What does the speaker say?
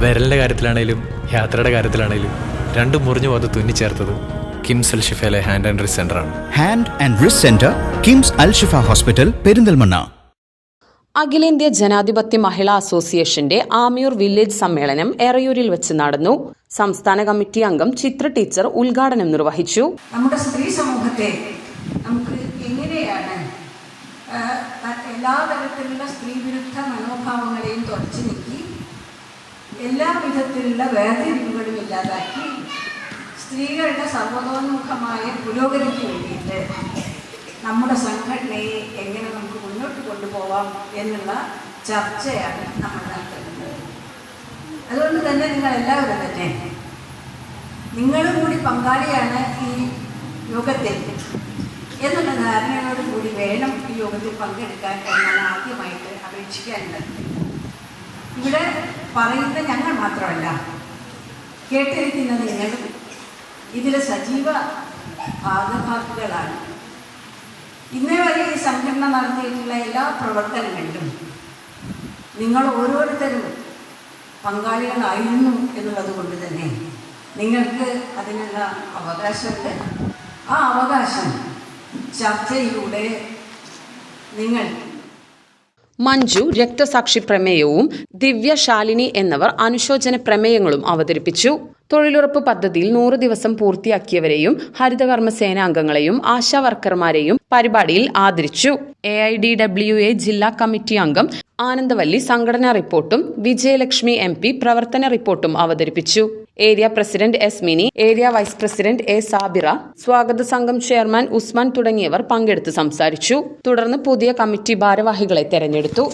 വിരലിന്റെ കാര്യത്തിലാണേലും യാത്രയുടെ കാര്യത്തിലാണേലും രണ്ടും മുറിഞ്ഞു പോകാതെ തുന്നിച്ചേർത്തത് കിംസ് അൽ ഷിഫയിലെ ഹാൻഡ് ആൻഡ് റിസ് ആണ്. Hand and wrist centre KIMS Alshifa hospital Perinthalmanna. അഖിലേന്ത്യാ ജനാധിപത്യ മഹിളാ അസോസിയേഷന്റെ ആമിയൂർ വില്ലേജ് സമ്മേളനം എറയൂരിൽ വെച്ച് നടന്നു. സംസ്ഥാന കമ്മിറ്റി അംഗം ചിത്ര ടീച്ചർ ഉദ്ഘാടനം നിർവഹിച്ചു. നമ്മുടെ സ്ത്രീ സമൂഹത്തെ നമുക്ക് എങ്ങനെയാണ് എല്ലാ തരത്തിലുള്ള സ്ത്രീ വിരുദ്ധ മനോഭാവങ്ങളെയും തുടച്ചു എല്ലാ വിധത്തിലുള്ള വേർതിരിവുകളും ഇല്ലാതാക്കി സ്ത്രീകളുടെ സർവതോന്മുഖമായ പുരോഗതിക്ക് വേണ്ടിയിട്ട് നമ്മുടെ സംഘടനയെ എങ്ങനെ നമുക്ക് മുന്നോട്ട് കൊണ്ടുപോകാം എന്നുള്ള ചർച്ചയാണ് നമ്മൾ നടത്തുന്നത്. അതുകൊണ്ട് തന്നെ നിങ്ങൾ എല്ലാവരും തന്നെ നിങ്ങളും കൂടി പങ്കാളിയാണ് ഈ യോഗത്തിൽ എന്നുള്ള ധാരണയോട് കൂടി വേണം ഈ യോഗത്തിൽ പങ്കെടുക്കാൻ എന്നാണ് ആദ്യമായിട്ട് അപേക്ഷിക്കാനുള്ളത്. ഇവിടെ പറയുന്ന ഞങ്ങൾ മാത്രമല്ല. കേട്ടിരിക്കുന്ന നിങ്ങളും ഇതിലെ സജീവ ഭാഗഭാക്കുകളാണ് ഇന്നേ വരെ ഈ സംഘടന നടത്തിയിട്ടുള്ള എല്ലാ പ്രവർത്തനങ്ങളിലും നിങ്ങൾ ഓരോരുത്തരും പങ്കാളികളായിരുന്നു എന്നുള്ളത് കൊണ്ട് തന്നെ നിങ്ങൾക്ക് അതിനുള്ള അവകാശമുണ്ട്. ആ അവകാശം ചർച്ചയിലൂടെ നിങ്ങൾ മഞ്ജു രക്തസാക്ഷി പ്രമേയവും ദിവ്യ ശാലിനി എന്നിവർ അനുശോചന പ്രമേയങ്ങളും അവതരിപ്പിച്ചു. തൊഴിലുറപ്പ് പദ്ധതിയിൽ നൂറ് ദിവസം പൂർത്തിയാക്കിയവരെയും ഹരിതകർമ്മ സേനാംഗങ്ങളെയും ആശാ വർക്കർമാരെയും പരിപാടിയിൽ ആദരിച്ചു. A I D W A ജില്ലാ കമ്മിറ്റി അംഗം ആനന്ദവല്ലി സംഘടനാ റിപ്പോർട്ടും വിജയലക്ഷ്മി എം പ്രവർത്തന റിപ്പോർട്ടും അവതരിപ്പിച്ചു. Area president S Mini area vice president A Sabira സ്വാഗത സംഘം ചെയർമാൻ ഉസ്മാൻ തുടങ്ങിയവർ പങ്കെടുത്ത് സംസാരിച്ചു. തുടർന്ന് പുതിയ കമ്മിറ്റി ഭാരവാഹികളെ തെരഞ്ഞെടുത്തു.